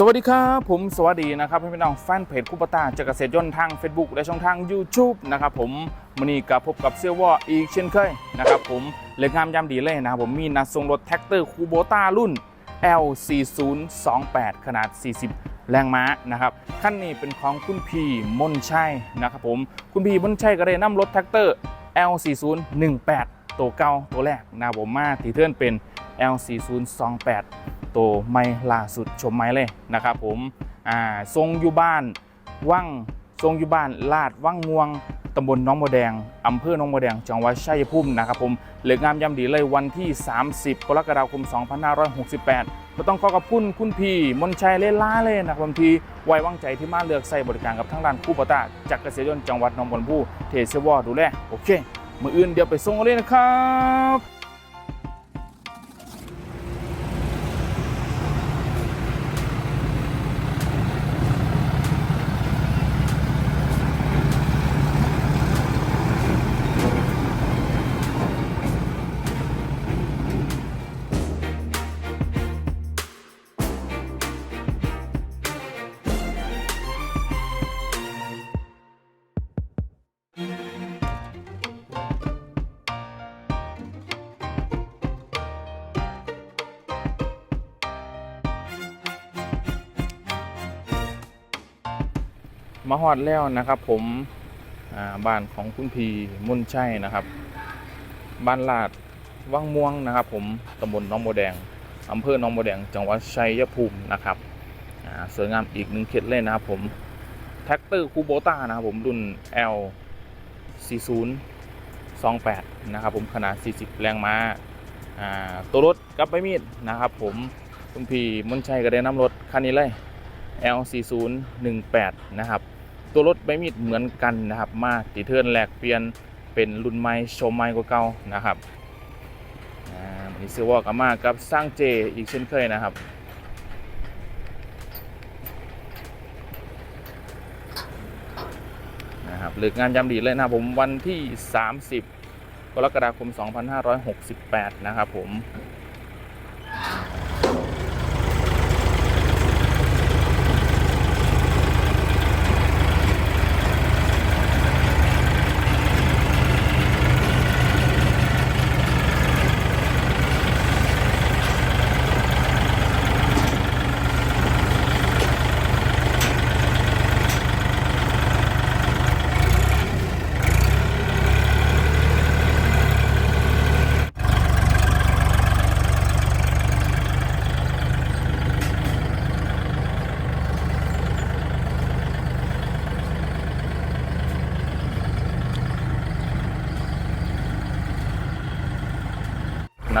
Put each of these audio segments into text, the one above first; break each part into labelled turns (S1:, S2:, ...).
S1: สวัสดีครับ ผมสวัสดีนะครับพี่น้องแฟนเพจคูปตาจากเกษตรยนต์ทาง Facebook และช่องทาง YouTube นะครับผมวันนี้กับพบกับเซียวว่าอีกเช่นเคยนะครับผมเลือกงามยามดีเลยนะครับผมมีนัดส่งรถแท็กเตอร์คูโบต้ารุ่น L4028 ขนาด 40 แรงม้านะครับขั้นนี้เป็นของคุณพีมนชัยนะครับผมคุณพีมนชัยก็ได้นำรถแท็กเตอร์ L4018 ตัวเก่าตัวแรกนะครับผมมาที่เทื่อนเป็น L4028 ตัวไม่ล่าสุดชมไม้เลยนะครับผมอ่าทรงอยู่บ้านว่างทรงอยู่บ้านลาดว่างงวงตำบลน้องบัวแดงอำเภอหน้องบัวแดงจังหวัดชัยภูมินะครับผมเหลืองามยำดีเลยวันที่ 30 กรกฎาคม 2568 ก็ต้องขอขอบคุณคุณพี่มนชัยเล่ล่าเลยนะครับบางทีไว้วางใจที่มาเลือกใส่บริการกับทั้งด้านคู่ปตาจากเกษตรยนต์จังหวัดหนองบัวลำพูเทเซวอดูแลโอเค มืออื่นเดี๋ยวไปส่งเลยนะครับ มาฮอดแล้วนะครับ ผมบ้านของคุณพีมุ่นชัยนะครับ บ้านลาดวังม่วงนะครับ ผมตำบลน้องบัวแดงอำเภอหน้องบัวแดงจังหวัดชัยภูมินะครับสวยงามอีกหนึ่งเคล็ดเลยนะครับผมแท็กเตอร์คูโบต้านะครับผมรุ่น L 40 28นะครับผมขนาด 40 แรงม้าอ่าตัวรถกับใบมีดนะครับผมคุณพีมุ่นชัยก็ได้นำรถคันนี้เลย L4018 นะครับ ตัวรถใบมีดเหมือนกันนะครับ มาติเทิร์นแลกเปลี่ยนเป็นรุ่นใหม่โชมใหม่กว่าเก่านะครับอ่าวันนี้ซื้อวอกับมากับสร้างเจอีกเช่นเคยนะครับนะครับเลิกงานยามดีเลยนะครับผมวันที่ 30 กรกฎาคม 2568 นะครับผม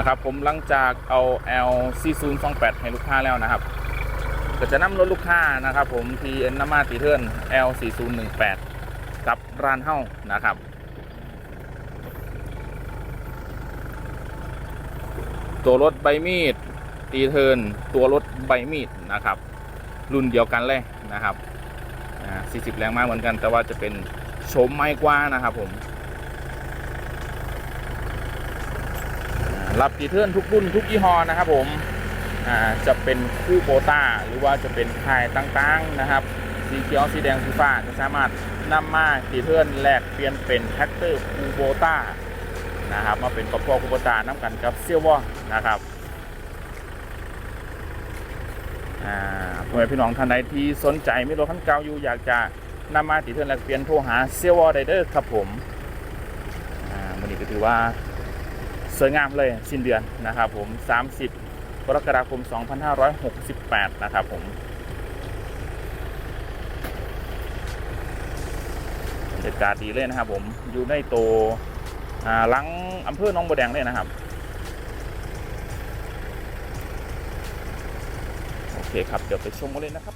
S1: นะครับผมหลังจากเอา L 4 0 2 8 ให้ลูกค้าแล้วนะครับ ก็จะนำรถลูกค้านะครับ ผมที่เอ็นนามาติเทิร์น L 4 0 1 8 กับร้านเฮ้านะครับตัวรถใบมีด ตีเทินตัวรถใบมีดนะครับ รุ่นเดียวกันเลยนะครับ 40 แรงม้าเหมือนกัน แต่ว่าจะเป็นโฉมไม้กว่านะครับผม รับดีเทิร์นทุกรุ่นทุกยี่ห้อนะครับผมจะเป็นคู่โบต้าหรือว่าจะเป็นค่ายต่างๆนะครับ สีเขียวสีแดงสีฟ้าจะสามารถนำมาดีเทิร์นแลกเปลี่ยนเป็นแท็กเตอร์คูโบต้านะครับมาเป็นกระเพาะคูโบต้าน้ำกันกับเซียววอนะครับอ่าพ่อพี่น้องท่านใดที่สนใจมีรถคันเก่าอยู่อยากจะนำมาติเทิร์นแลกเปลี่ยนโทรหาเซียววอไดเดอร์ครับผมวันนี้ก็ถือว่า สวยงามเลยสิ้นเดือนนะครับผม 30กรกฎาคม 2568 นะครับผมบรรยากาศดีเลยนะครับผมอยู่ในโตวอ่าหลังอำเภอหนองบัวแดงเลยนะครับ โอเคครับ เดี๋ยวไปชมกันเลยนะครับ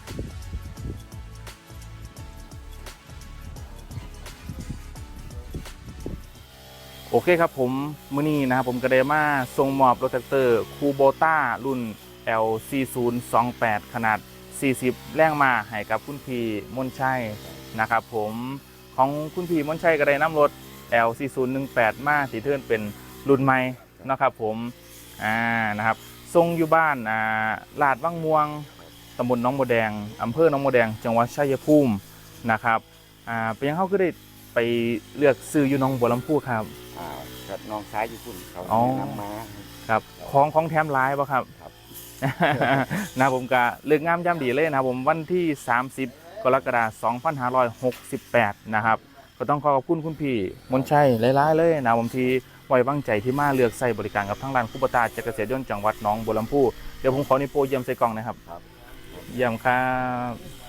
S1: โอเคครับผมมื้อนี้นะครับผมก็ได้มาส่งมอบรถแท็กเตอร์คูโบต้ารุ่น L4028 ขนาด 40 แรงมาให้กับคุณพีมนชัยนะครับผมของคุณพีมนชัยก็ได้นำรถ L4018 มาสีเทิร์นเป็นรุ่นใหม่นะครับผมอ่านะครับทรงอยู่บ้านอ่าลาดวังม่วงตำบลน้องบัวแดงอำเภอหน้องบัวแดง จังหวัดชัยภูมินะครับอ่าเป็นยังเข้าก็ได้ไปเลือกซื้ออยู่น้องบัวลำพูครับ
S2: อ่ากับน้องซ้ายญี่ปุ่นเขา
S1: อ๋อ
S2: แนะนำมา
S1: ครับของของแถมร้ายป่ะครับ
S2: ครับ
S1: นะผมก็เลือกงามย่ำดีเลยนะครับผมวันที่ 30 กรกฎาคม2568 นะครับ ก็ต้องขอขอบคุณคุณพี่มนชัยหลายๆเลยนะผมที่ไว้วางใจที่มาเลือกใส่บริการกับทั้งร้านคุปตาจักรเกษตรยนต์จังหวัดหน้องบัวลำพูเดี๋ยวผมขอนิโปรเยี่ยมใส่กล่องนะครับ
S2: ครับ
S1: เยี่ยมครับ